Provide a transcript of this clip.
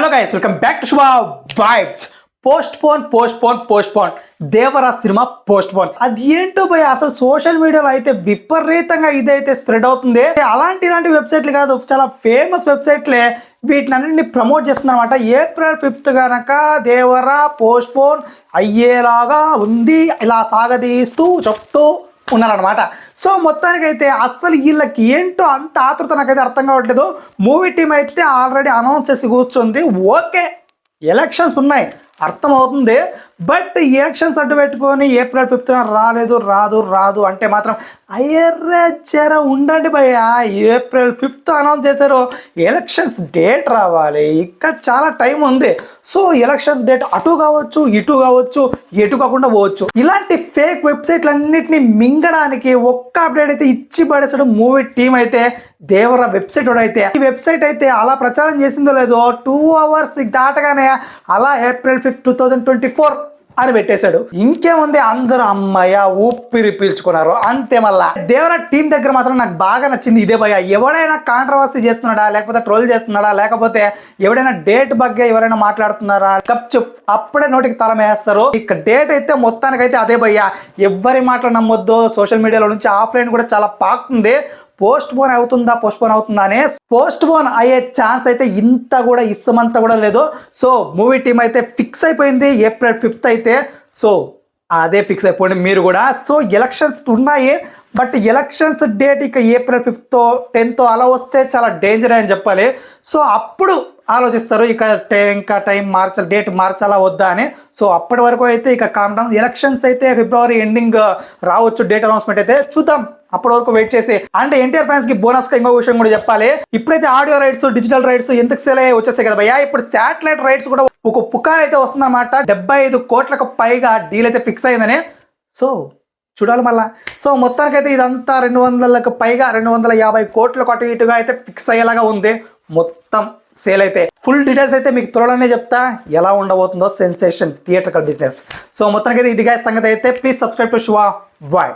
Hello guys welcome back to Shubha vibes postpone postpone postpone Devara cinema postpone అది ఏంటో భయ అసలు social మీడియాలో అయితే విపరీతంగా ఇదైతే స్ప్రెడ్ అవుతుంది. అలాంటి ఇలాంటి వెబ్సైట్లు కాదు చాలా ఫేమస్ వెబ్సైట్లే వీటిని అన్నింటిని ప్రమోట్ చేస్తుంది అనమాట ఏప్రిల్ ఫిఫ్త్ కనుక దేవరా పోస్ట్ పోన్ అయ్యేలాగా ఉంది. ఇలా సాగదీస్తూ చెప్తూ ఉన్నారనమాట సో మొత్తానికైతే అస్సలు వీళ్ళకి ఏంటో అంత ఆతృత నాకైతే అర్థం కావట్లేదు. మూవీ టీం అయితే ఆల్రెడీ అనౌన్స్ చేసి కూర్చుంది. ఓకే ఎలక్షన్స్ ఉన్నాయి. అర్థమవుతుంది. బట్ ఎలక్షన్స్ అడ్డు పెట్టుకొని ఏప్రిల్ ఫిఫ్త్ రాలేదు రాదు రాదు అంటే మాత్రం అయ్యర్రే చెర ఉండండి భయ్య. ఏప్రిల్ ఫిఫ్త్ అనౌన్స్ చేశారు. ఎలక్షన్స్ డేట్ రావాలి. ఇంకా చాలా టైం ఉంది. సో ఎలక్షన్స్ డేట్ అటు కావచ్చు ఇటు కావచ్చు ఎటు కాకుండా పోవచ్చు. ఇలాంటి ఫేక్ వెబ్సైట్లన్నిటిని మింగడానికి ఒక్క అప్డేట్ అయితే ఇచ్చి పడేసాడు మూవీ టీం అయితే. దేవర వెబ్సైట్ అయితే ఈ వెబ్సైట్ అయితే అలా ప్రచారం చేసిందో లేదో టూ అవర్స్ దాటగానే అలా April fifth two thousand twenty four అని పెట్టేశాడు. ఇంకేముంది? అందరూ అమ్మాయ ఊపిరి పీల్చుకున్నారు. అంతే మళ్ళా. దేవర టీం దగ్గర మాత్రం నాకు బాగా నచ్చింది ఇదే భయ ఎవడైనా కాంట్రవర్సీ చేస్తున్నాడా? లేకపోతే ట్రోల్ చేస్తున్నాడా? లేకపోతే ఎవడైనా డేట్ బగ్గే ఎవరైనా మాట్లాడుతున్నారా? కప్ చెప్. అప్పుడే నోటికి తల వేస్తారు ఇక డేట్ అయితే మొత్తానికి అయితే అదే భయ్య. ఎవరి మాటలు నమ్మొద్దు. సోషల్ మీడియాలో నుంచి ఆఫ్లైన్ కూడా చాలా పాకుతుంది. పోస్ట్ పోన్ అవుతుందా పోస్ట్ పోన్ అవుతుందా అనే పోస్ట్ పోన్ అయ్యే ఛాన్స్ అయితే ఇంత కూడా ఇష్టమంతా కూడా లేదు. సో మూవీ టీం అయితే ఫిక్స్ అయిపోయింది ఏప్రిల్ ఫిఫ్త్ అయితే. సో అదే ఫిక్స్ అయిపోయింది మీరు కూడా. సో ఎలక్షన్స్ ఉన్నాయి బట్ ఎలక్షన్స్ డేట్ ఇక ఏప్రిల్ ఫిఫ్త్ టెన్త్తో అలా వస్తే చాలా డేంజర్ అని చెప్పాలి. సో అప్పుడు ఆలోచిస్తారు ఇక ఇంకా టైం మార్చాలి డేట్ మార్చాలా వద్దా అని. సో అప్పటి వరకు అయితే ఇక కామ్ డౌన్ ఎలక్షన్స్ అయితే ఫిబ్రవరి ఎండింగ్ రావచ్చు డేట్ అనౌన్స్మెంట్ అయితే చూద్దాం. అప్పటి వరకు వెయిట్ చేసి. అంటే ఎన్టీఆర్ ఫ్యాన్స్కి బోనస్గా ఇంకో విషయం కూడా చెప్పాలి. ఇప్పుడైతే ఆడియో రైట్స్ డిజిటల్ రైట్స్ ఎంత సేల్ అయ్యి వచ్చేసాయి కదా భయ్యా? ఇప్పుడు శాటిలైట్ రైట్స్ కూడా ఒక పుకార్ అయితే వస్తుందన్నమాట. డెబ్బై ఐదు కోట్లకు పైగా డీల్ అయితే ఫిక్స్ అయిందని. సో చూడాలి మళ్ళా. సో మొత్తానికైతే ఇదంతా రెండు వందలకు పైగా రెండు వందల యాభై కోట్లకు అటు ఇటుగా అయితే ఫిక్స్ అయ్యేలాగా ఉంది. మొత్తం సేల్ అయితే. ఫుల్ డీటెయిల్స్ అయితే మీకు త్వరలోనే చెప్తా. ఎలా ఉండబోతుందో సెన్సేషన్ థియేటర్కల్ బిజినెస్ సో మొత్తానికైతే ఇదిగా సంగతి అయితే. Please subscribe to Shuva bye